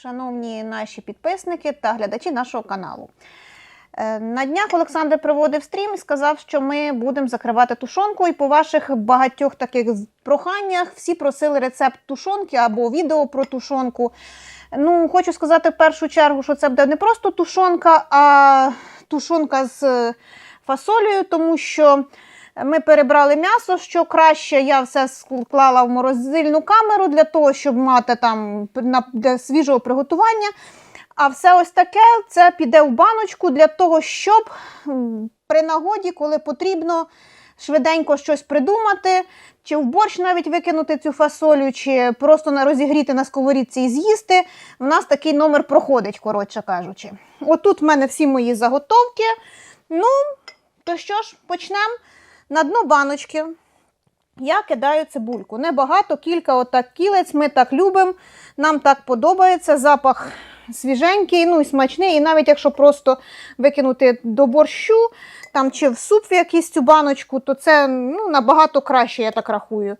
шановні наші підписники та глядачі нашого каналу. Е, На днях Олександр проводив стрім і сказав, що ми будемо закривати тушонку. І по ваших багатьох таких проханнях всі просили рецепт тушонки або відео про тушонку. Ну, хочу сказати в першу чергу, що це буде не просто тушонка, а тушонка з е, фасолею, тому що ми перебрали м'ясо, що краще я все склала в морозильну камеру для того, щоб мати там для свіжого приготування. А все ось таке це піде в баночку для того, щоб при нагоді, коли потрібно швиденько щось придумати, чи в борщ навіть викинути цю фасолю, чи просто розігріти на сковорідці і з'їсти. В нас такий номер проходить, коротше кажучи. Отут в мене всі мої заготовки. Ну, то що ж, почнемо. На дно баночки я кидаю цибульку. Небагато, кілька отак кілець. Ми так любимо. Нам так подобається. Запах свіженький, ну і смачний. І навіть якщо просто викинути до борщу там, чи в суп в якийсь цю баночку, то це ну, набагато краще, я так рахую.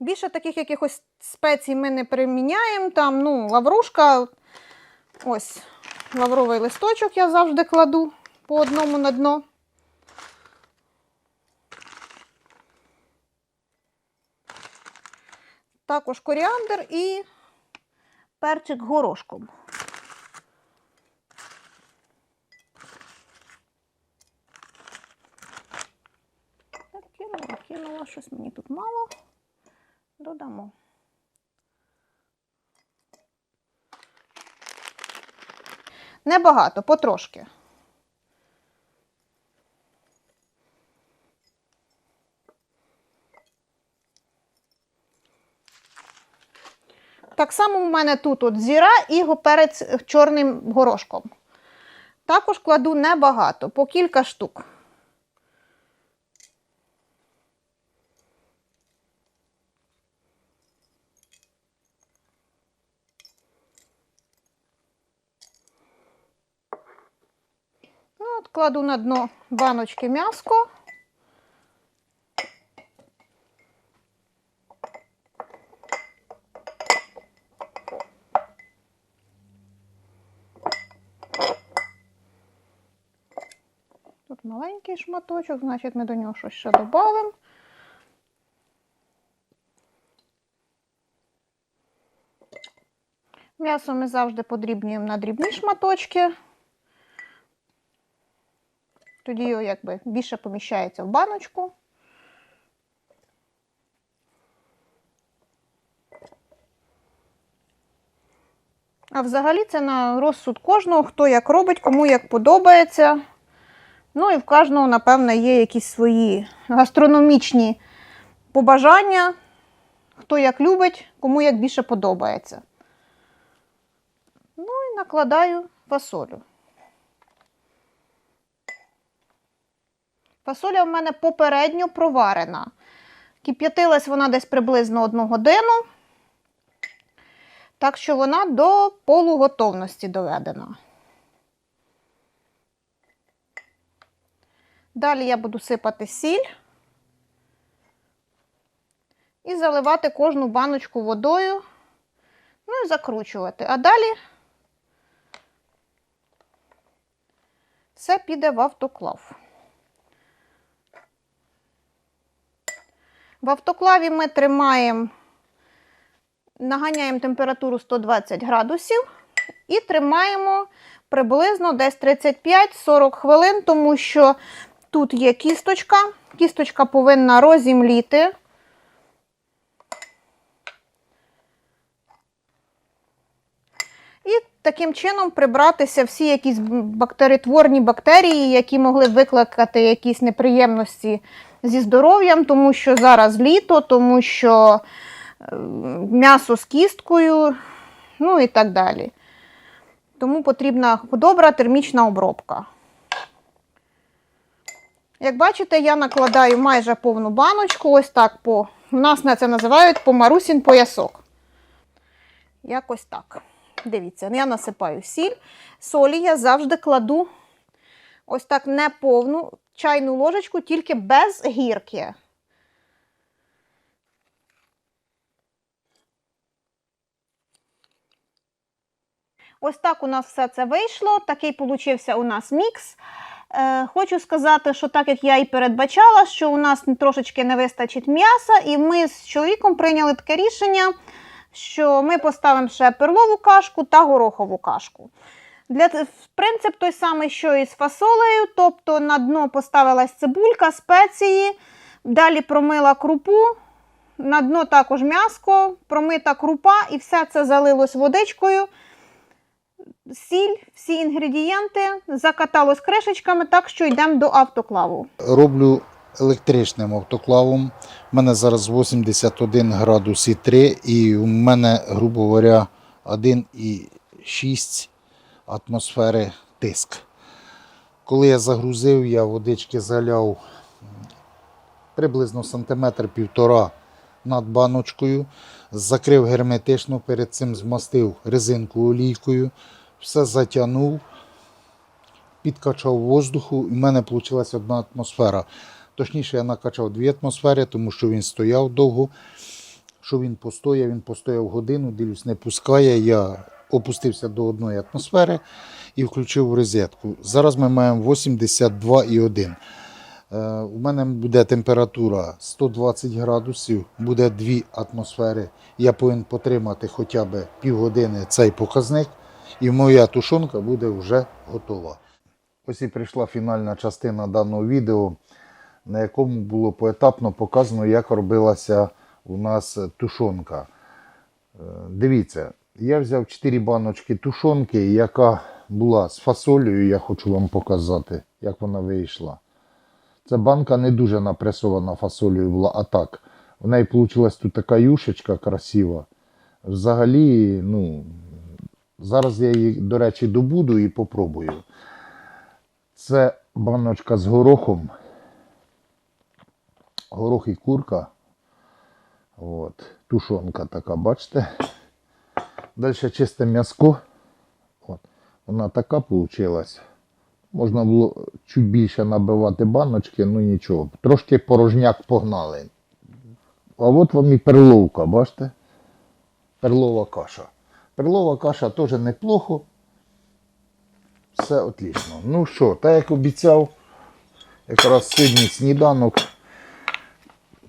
Більше таких якихось спецій ми не приміняємо. Там, ну, лаврушка, ось лавровий листочок я завжди кладу по одному на дно. Також коріандр і перчик горошком. Так, кинула, кинула, щось мені тут мало. Додамо. Небагато, потрошки. Так само в мене тут от зіра і перець чорним горошком. Також кладу небагато, по кілька штук. От кладу на дно баночки м'яско. Тут маленький шматочок, значить ми до нього щось ще додамо. М'ясо ми завжди подрібнюємо на дрібні шматочки. Тоді його якби більше поміщається в баночку. А взагалі це на розсуд кожного, хто як робить, кому як подобається. Ну і в кожного, напевно, є якісь свої гастрономічні побажання, хто як любить, кому як більше подобається. Ну і накладаю фасолю. Фасоля в мене попередньо проварена. Кип'ятилась вона десь приблизно одну годину. Так що вона до полуготовності доведена. Далі я буду сипати сіль і заливати кожну баночку водою, ну і закручувати. А далі все піде в автоклав. В автоклаві ми тримаємо, наганяємо температуру 120 градусів і тримаємо приблизно десь 35-40 хвилин, тому що тут є кісточка. Кісточка повинна розімліти. І таким чином прибратися всі якісь бактеритворні бактерії, які могли викликати якісь неприємності зі здоров'ям, тому що зараз літо, тому що е, м'ясо з кісткою, ну і так далі. Тому потрібна добра термічна обробка. Як бачите, я накладаю майже повну баночку, ось так по. У нас на це називають по марусін поясок. Якось так. Дивіться, ну, я насипаю сіль. Солі я завжди кладу ось так неповну чайну ложечку, тільки без гірки. Ось так у нас все це вийшло. Такий получився у нас мікс. Е, хочу сказати, що так як я і передбачала, що у нас трошечки не вистачить м'яса, і ми з чоловіком прийняли таке рішення що ми поставимо ще перлову кашку та горохову кашку. Для, принцип той самий, що і з фасолею, тобто на дно поставилась цибулька, спеції, далі промила крупу, на дно також м'яско, промита крупа, і все це залилось водичкою. Сіль, всі інгредієнти, закаталось кришечками, так що йдемо до автоклаву. Роблю електричним автоклавом. У мене зараз 81 градус і 3, і у мене, грубо говоря, 1,6 атмосфери тиск. Коли я загрузив, я водички заляв приблизно сантиметр півтора над баночкою, закрив герметично, перед цим змастив резинку олійкою, все затягнув підкачав воздуху, і в мене вийшла одна атмосфера. Точніше, я накачав дві атмосфери, тому що він стояв довго. Що він постояв, він постояв годину, дивлюсь, не пускає. Я опустився до одної атмосфери і включив розетку. Зараз ми маємо 82,1. Е, У мене буде температура 120 градусів, буде дві атмосфери. Я повинен потримати хоча б півгодини цей показник, і моя тушонка буде вже готова. Ось і прийшла фінальна частина даного відео, на якому було поетапно показано, як робилася у нас тушонка. Е, Дивіться, я взяв 4 баночки тушонки, яка була з фасолею, я хочу вам показати, як вона вийшла. Ця банка не дуже напресована фасолею була, а так. В неї вийшла тут така юшечка красива. Взагалі, ну, зараз я її, до речі, добуду і попробую. Це баночка з горохом. Горох і курка. От. Тушонка така, бачите? Далі чисте м'яско. Вона така вийшла. Можна було чуть більше набивати баночки, ну нічого. Трошки порожняк погнали. А от вам і перловка, бачите? Перлова каша. Перлова каша теж неплохо. Все отлично. Ну що, так як обіцяв, якраз сьогодні сніданок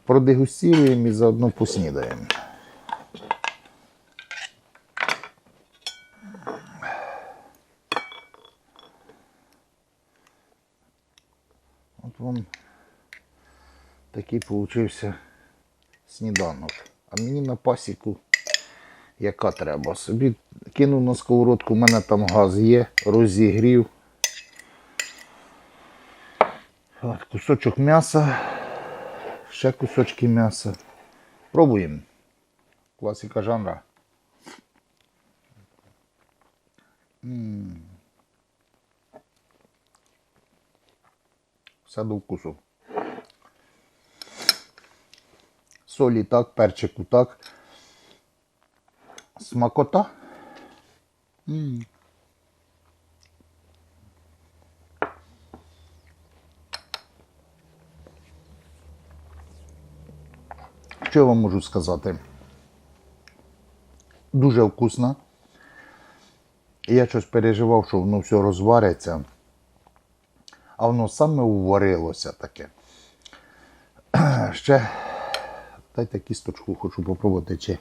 продегустуємо і заодно поснідаємо. От вам такий получився сніданок. А мені на пасіку яка треба. Собі кинув на сковородку, у мене там газ є, розігрів. От, кусочок м'яса, ще кусочки м'яса. Пробуємо. Класика жанра. Все до вкусу. Солі так, перчику так. Смакота. М. Що я вам можу сказати? Дуже вкусно. Я щось переживав, що воно все розвариться. А воно саме уварилося таке. Ще дайте кісточку, хочу попробувати чи.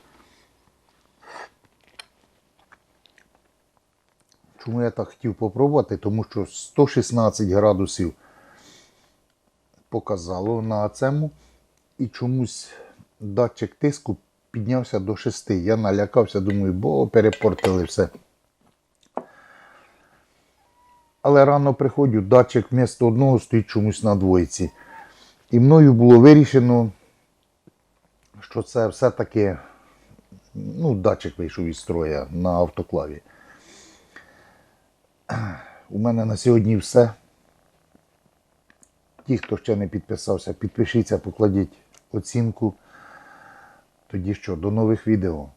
Чому я так хотів попробувати? Тому що 116 градусів показало на цьому. І чомусь датчик тиску піднявся до 6. Я налякався, думаю, бо перепортили все. Але рано приходжу, датчик вмісто одного стоїть чомусь на двойці. І мною було вирішено, що це все-таки ну, датчик вийшов із строя на автоклаві. У мене на сьогодні все. Ті, хто ще не підписався, підпишіться, покладіть оцінку. Тоді що, до нових відео.